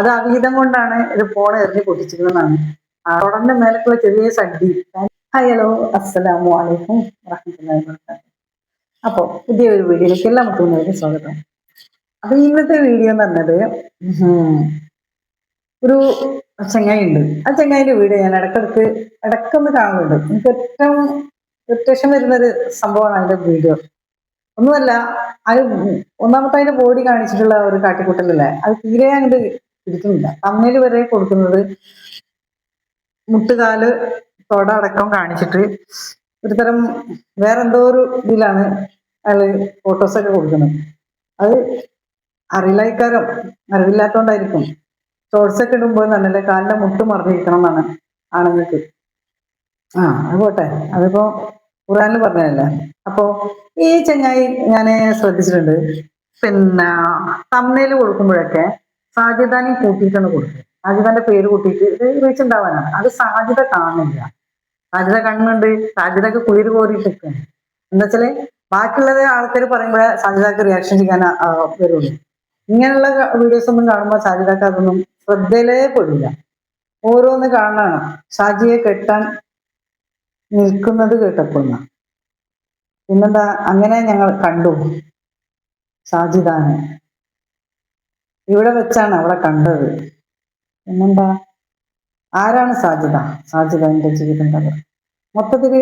അത് അവിഹിതം കൊണ്ടാണ് ഒരു ഫോൺ എറിഞ്ഞ് പൊട്ടിച്ചിരുന്നതാണ്. ആ റോഡന്റെ മേലക്കുള്ള ചെറിയ സഡി ഹായ് ഹലോ അസ്സലാമു അലൈക്കും വറഹ്മത്തുള്ളാഹി അപ്പോൾ പുതിയൊരു വീഡിയോയിലേക്ക് എല്ലാ മക്കളും സ്വാഗതം. അപ്പൊ ഇന്നത്തെ വീഡിയോ എന്ന് പറഞ്ഞത് ഒരു ചങ്ങായി ഉണ്ട് ആ ചങ്ങായിന്റെ വീഡിയോ ഞാൻ ഇടക്കിടക്ക് ഇടക്കൊന്ന് കാണുന്നുണ്ട്. എനിക്ക് ഏറ്റവും വ്യത്യാസം വരുന്നൊരു സംഭവമാണ് അതിന്റെ വീഡിയോ. ഒന്നുമല്ല അത് ഒന്നാമത്തെ അതിന്റെ ബോഡി കാണിച്ചിട്ടുള്ള ഒരു കാട്ടിക്കൂട്ടലല്ലേ? അത് തീരെ അങ്ങോട്ട് പിടിക്കുന്നില്ല അമ്മയിൽ വരെ കൊടുക്കുന്നത് മുട്ടുകാൽ തൊട അടക്കം കാണിച്ചിട്ട് ഒരു തരം വേറെന്തോ ഒരു ഇതിലാണ് അയാൾ ഫോട്ടോസൊക്കെ കൊടുക്കുന്നത്. അത് അറിയില്ലായിക്കാരം അറിവില്ലാത്തോണ്ടായിരിക്കും. ഷോർട്സ് ഒക്കെ ഇടുമ്പോൾ നല്ലല്ലേ? കാലിന്റെ മുട്ട് മറിഞ്ഞിരിക്കണം എന്നാണ് ആണുങ്ങൾക്ക്. ആ അത് പോട്ടെ. അതിപ്പോ ഖുറാനിൽ പറഞ്ഞതല്ലേ? അപ്പോ ഈ ചെങ്ങായി ഞാൻ ശ്രദ്ധിച്ചിട്ടുണ്ട്. പിന്നെ തമ്മനയിൽ കൊടുക്കുമ്പോഴൊക്കെ സാധ്യതാനെ കൂട്ടിയിട്ടാണ് കൊടുക്കുന്നത് സാധ്യതന്റെ പേര് കൂട്ടിയിട്ട് റീച്ച് ഉണ്ടാവാനാണ് അത് സാധ്യത കാണില്ല സാധ്യത കണ്ണുണ്ട്. സാധ്യതക്ക് കുളിര് കോരിയിട്ടൊക്കെയാണ് എന്താ വെച്ചാൽ ബാക്കിയുള്ളത് ആൾക്കാർ പറയുമ്പോഴേ സാധ്യതക്ക് റിയാക്ഷൻ ചെയ്യാൻ വരുള്ളൂ. ഇങ്ങനെയുള്ള വീഡിയോസ് ഒന്നും കാണുമ്പോൾ സാധ്യതക്ക് അതൊന്നും ശ്രദ്ധയിലേ പെടില്ല. ഓരോന്ന് കാണാനാണ്. ഷാജിയെ കെട്ടാൻ നിൽക്കുന്നത് കേട്ടപ്പോന്ന പിന്നെന്താ? അങ്ങനെ ഞങ്ങൾ കണ്ടു. ഷാജിദാനെ ഇവിടെ വെച്ചാണ് അവളെ കണ്ടത്. പിന്നെന്താ? ആരാണ് സാധ്യത സാധ്യത എന്റെ ജീവിതം കഥ. മൊത്തത്തിൽ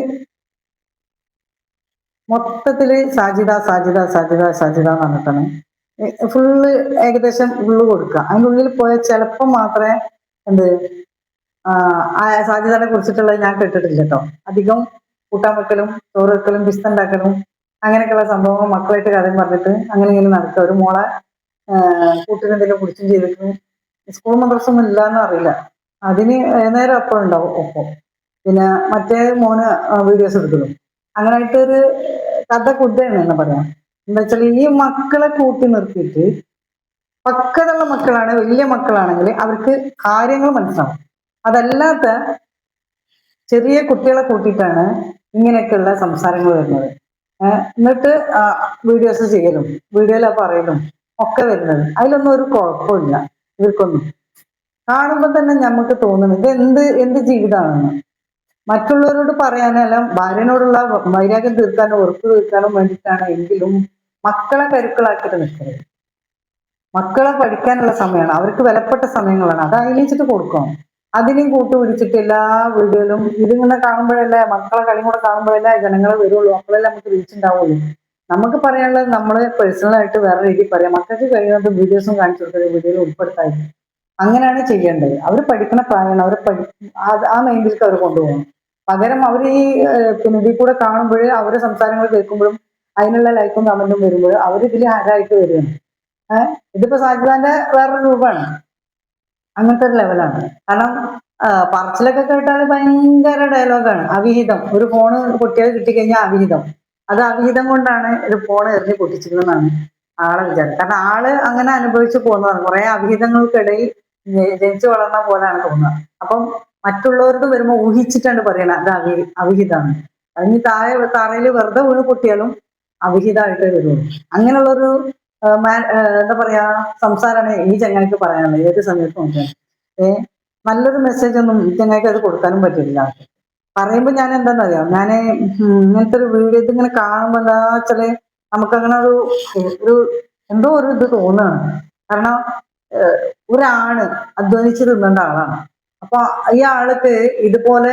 മൊത്തത്തിൽ സാധ്യത സാധ്യത സാധ്യത സാധ്യത എന്ന് പറഞ്ഞിട്ടാണ്. ഫുള്ള് ഏകദേശം ഉള്ളു കൊടുക്കുക. അതിന്റെ ഉള്ളിൽ പോയ ചിലപ്പം മാത്രമേ എന്ത് സാധ്യതയെ കുറിച്ചിട്ടുള്ളത് ഞാൻ കേട്ടിട്ടില്ല കേട്ടോ. അധികം കൂട്ടാൻ വെക്കലും ചോറ് വെക്കലും പിസ്തുണ്ടാക്കലും അങ്ങനെയൊക്കെയുള്ള സംഭവങ്ങൾ മക്കളായിട്ട് കഥയും പറഞ്ഞിട്ട് അങ്ങനെ ഇങ്ങനെ നടക്കുക. ഒരു മോളെ കൂട്ടിനെന്തെങ്കിലും കുടിച്ചും ചെയ്തിരുന്നു സ്കൂൾ മദ്രസൊന്നും ഇല്ലാന്ന് അറിയില്ല. അതിന് നേരം അപ്പോഴും ഉണ്ടാവും ഒപ്പം. പിന്നെ മറ്റേ മോന് വീഡിയോസ് എടുക്കുന്നു അങ്ങനായിട്ട് ഒരു കഥ കുദ്ധയാണ് എന്ന് പറയാം. എന്താ വെച്ചാൽ ഈ മക്കളെ കൂട്ടി നിർത്തിയിട്ട് പക്കതുള്ള മക്കളാണ് വലിയ മക്കളാണെങ്കിൽ അവർക്ക് കാര്യങ്ങൾ മനസ്സിലാവും. അതല്ലാത്ത ചെറിയ കുട്ടികളെ കൂട്ടിയിട്ടാണ് ഇങ്ങനെയൊക്കെയുള്ള സംസാരങ്ങൾ വരുന്നത്. എന്നിട്ട് വീഡിയോസ് ചെയ്യലും. വീഡിയോയിലാ പറയലും. ഒക്കെ വരുന്നത്. അതിലൊന്നും ഒരു കുഴപ്പമില്ല. ഇവർക്കൊന്നും. കാണുമ്പോൾ തന്നെ നമുക്ക് തോന്നുന്നു ഇത് എന്ത് എന്ത് ജീവിതമാണെന്ന് മറ്റുള്ളവരോട് പറയാനല്ല ഭാര്യനോടുള്ള വൈരാഗ്യം തീർക്കാനോ ഉറപ്പ് തീർക്കാനോ വേണ്ടിയിട്ടാണ് എങ്കിലും മക്കളെ കരുക്കളാക്കിയിട്ട് നിൽക്കരുത് മക്കളെ പഠിക്കാനുള്ള സമയമാണ്. അവർക്ക് വിലപ്പെട്ട സമയങ്ങളാണ്. അത് അതിലേച്ചിട്ട് കൊടുക്കണം അതിനെയും കൂട്ടുപിടിച്ചിട്ട് എല്ലാ വീടുകളും ഇതിങ്ങനെ കാണുമ്പോഴല്ലേ മക്കളെ കളിയും കൂടെ കാണുമ്പോഴല്ലേ ജനങ്ങൾ വരുള്ളൂ. അപ്പോഴല്ലേ നമുക്ക് റീച്ച് നമുക്ക് പറയാനുള്ളത് നമ്മൾ പേഴ്സണലായിട്ട് വേറെ രീതിയിൽ പറയാം. മക്കൾക്ക് കഴിയുന്നത് വീഡിയോസും കാണിച്ചു കൊടുത്തത് വീഡിയോയിൽ ഉൾപ്പെടുത്താതെ അങ്ങനെയാണ് ചെയ്യേണ്ടത്. അവർ പഠിക്കുന്ന പ്രായമാണ്. അവർ പഠി ആ- മൈൻഡിലേക്ക് അവർ കൊണ്ടുപോകണം. പകരം അവർ ഈ പിന്നെ കൂടെ കാണുമ്പോൾ അവരുടെ സംസാരങ്ങൾ കേൾക്കുമ്പോഴും അതിനുള്ള ലൈക്കും കമന്റും വരുമ്പോൾ അവർ ഇതിൽ ഹരായിട്ട് വരികയാണ്. ഏഹ് ഇതിപ്പോ സാജിദാന്റെ വേറൊരു രൂപമാണ്. അങ്ങനത്തെ ഒരു ലെവലാണ് കാരണം പറച്ചിലൊക്കെ കേട്ടാൽ ഭയങ്കര ഡയലോഗാണ് അവിഹിതം. ഒരു ഫോണ് കുട്ടികൾ കിട്ടിക്കഴിഞ്ഞാൽ അവിഹിതം. അത് അവിഹിതം കൊണ്ടാണ് ഒരു ഫോൺ എറിഞ്ഞ് പൊട്ടിച്ചിരുന്നതാണ് ആളെ വിചാരം. കാരണം ആൾ അങ്ങനെ അനുഭവിച്ചു പോകുന്നതാണ്. കുറെ അവിഹിതങ്ങൾക്കിടയിൽ ജനിച്ചു വളർന്ന പോലെയാണ് തോന്നുന്നത്. അപ്പം മറ്റുള്ളവർക്ക് വരുമ്പോൾ ഊഹിച്ചിട്ടാണ് പറയണത് അത് അവി അവിഹിതമാണ്. അതിന് താഴെ തറയിൽ വെറുതെ വീണ് പൊട്ടിയാലും അവിഹിതമായിട്ടേ വരുള്ളൂ. അങ്ങനെയുള്ളൊരു എന്താ പറയാ സംസാരമാണ് ഈ ചങ്ങായിക്ക് പറയാനുള്ളത്. ഏത് സമയത്തും ഏഹ് നല്ലൊരു മെസ്സേജ് ഒന്നും ഈ ചങ്ങായിക്ക് അത് കൊടുക്കാനും പറ്റില്ല പറയുമ്പോൾ ഞാൻ എന്താണെന്നറിയാം ഞാൻ ഇങ്ങനത്തെ ഒരു വീഡിയോ ഇതിങ്ങനെ കാണുമ്പോൾ എന്താ വെച്ചാൽ നമുക്കങ്ങനെ ഒരു ഒരു എന്തോ ഒരു ഇത് തോന്നുകയാണ് കാരണം ഒരാണ് അധ്വാനിച്ച് തിന്നേണ്ട ആളാണ്. അപ്പൊ ഈ ആൾക്ക് ഇതുപോലെ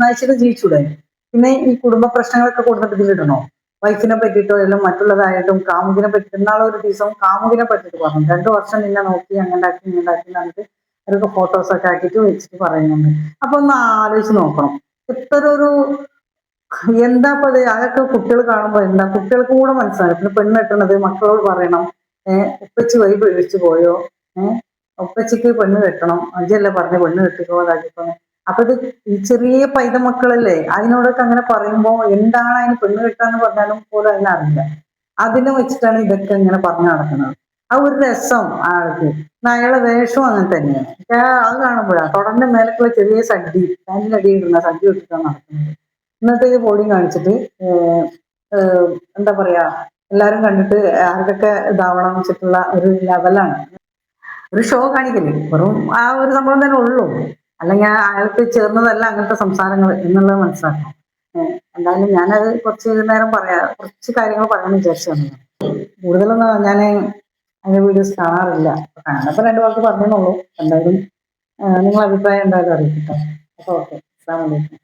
നയിച്ചിട്ട് ജീവിച്ചൂടെ? പിന്നെ ഈ കുടുംബ പ്രശ്നങ്ങളൊക്കെ കൊടുത്തിട്ട് ഇതിലിടണോ വൈഫിനെ പറ്റിയിട്ടോ എല്ലാം മറ്റുള്ളതായിട്ടും കാമുകിനെ പറ്റി ഇന്നാളെ ഒരു ദിവസം കാമുകിനെ പറ്റിയിട്ട് പറഞ്ഞു. രണ്ടു വർഷം നിന്നെ നോക്കി ഇങ്ങനെ ആക്കി എന്നിട്ട് അവർക്ക് ഫോട്ടോസ് ഒക്കെ ആക്കിയിട്ട് വെച്ചിട്ട് പറയുന്നുണ്ട്. അപ്പൊ ഒന്ന് ആലോചിച്ച് നോക്കണം. ഒരു എന്താ ഇപ്പൊ അത് അതൊക്കെ കുട്ടികൾ കാണുമ്പോൾ എന്താ കുട്ടികൾക്ക് കൂടെ മനസ്സിലാവും. പിന്നെ പെണ്ണ് കെട്ടണത് മക്കളോട് പറയണം ഏഹ് ഉപ്പച്ചി വൈബ് പേടിച്ചു പോയോ? ഏഹ് ഉപ്പച്ചിക്ക് പെണ്ണ് കെട്ടണം. അജയല്ലേ പറഞ്ഞ പെണ്ണ് കെട്ടിക്കോ അതാക്കിക്കോ അപ്പൊ ഇത് ഈ ചെറിയ പൈത മക്കളല്ലേ അതിനോടൊക്കെ അങ്ങനെ പറയുമ്പോ എന്താണ് അതിന് പെണ്ണ് കെട്ടാന്ന് പറഞ്ഞാലും പോലും അതിനറിയില്ല. അതിനെ വെച്ചിട്ടാണ് ഇതൊക്കെ ഇങ്ങനെ പറഞ്ഞു നടക്കുന്നത്. ആ ഒരു രസം ആൾക്ക് അയാളെ വേഷം അങ്ങനെ തന്നെയാണ് അത് കാണുമ്പോഴാണ് തുടർന്ന് മേലക്കുള്ള ചെറിയ സഡി പാന്റിനടി ഇടുന്ന സഡി ഇട്ടിട്ടാണ് നടക്കുന്നത്. എന്നിട്ട് ഈ ബോഡി കാണിച്ചിട്ട് എന്താ പറയാ എല്ലാരും കണ്ടിട്ട് ആർക്കൊക്കെ ഇതാവണം വെച്ചിട്ടുള്ള ഒരു ലെവലാണ്. ഒരു ഷോ കാണിക്കൽ. വെറും ആ ഒരു സംഭവം തന്നെ ഉള്ളൂ. അല്ലെങ്കിൽ അയാൾക്ക് ചേർന്നതല്ല അങ്ങനത്തെ സംസാരങ്ങൾ എന്നുള്ളത് മനസ്സിലാക്കണം. ഏഹ് എന്തായാലും ഞാനത് കുറച്ച് നേരം പറയാ കുറച്ച് കാര്യങ്ങൾ പറയാൻ വിചാരിച്ചു കൂടുതലൊന്നും ഞാൻ അതിന്റെ വീഡിയോസ് കാണാറില്ല കാണുന്നപ്പോൾ രണ്ട് വാക്ക് പറഞ്ഞോളൂ എന്തായാലും നിങ്ങൾ അഭിപ്രായം എന്തായാലും അറിയിക്കട്ടെ. അപ്പോൾ ഓക്കെ അസ്സാം വലൈക്കും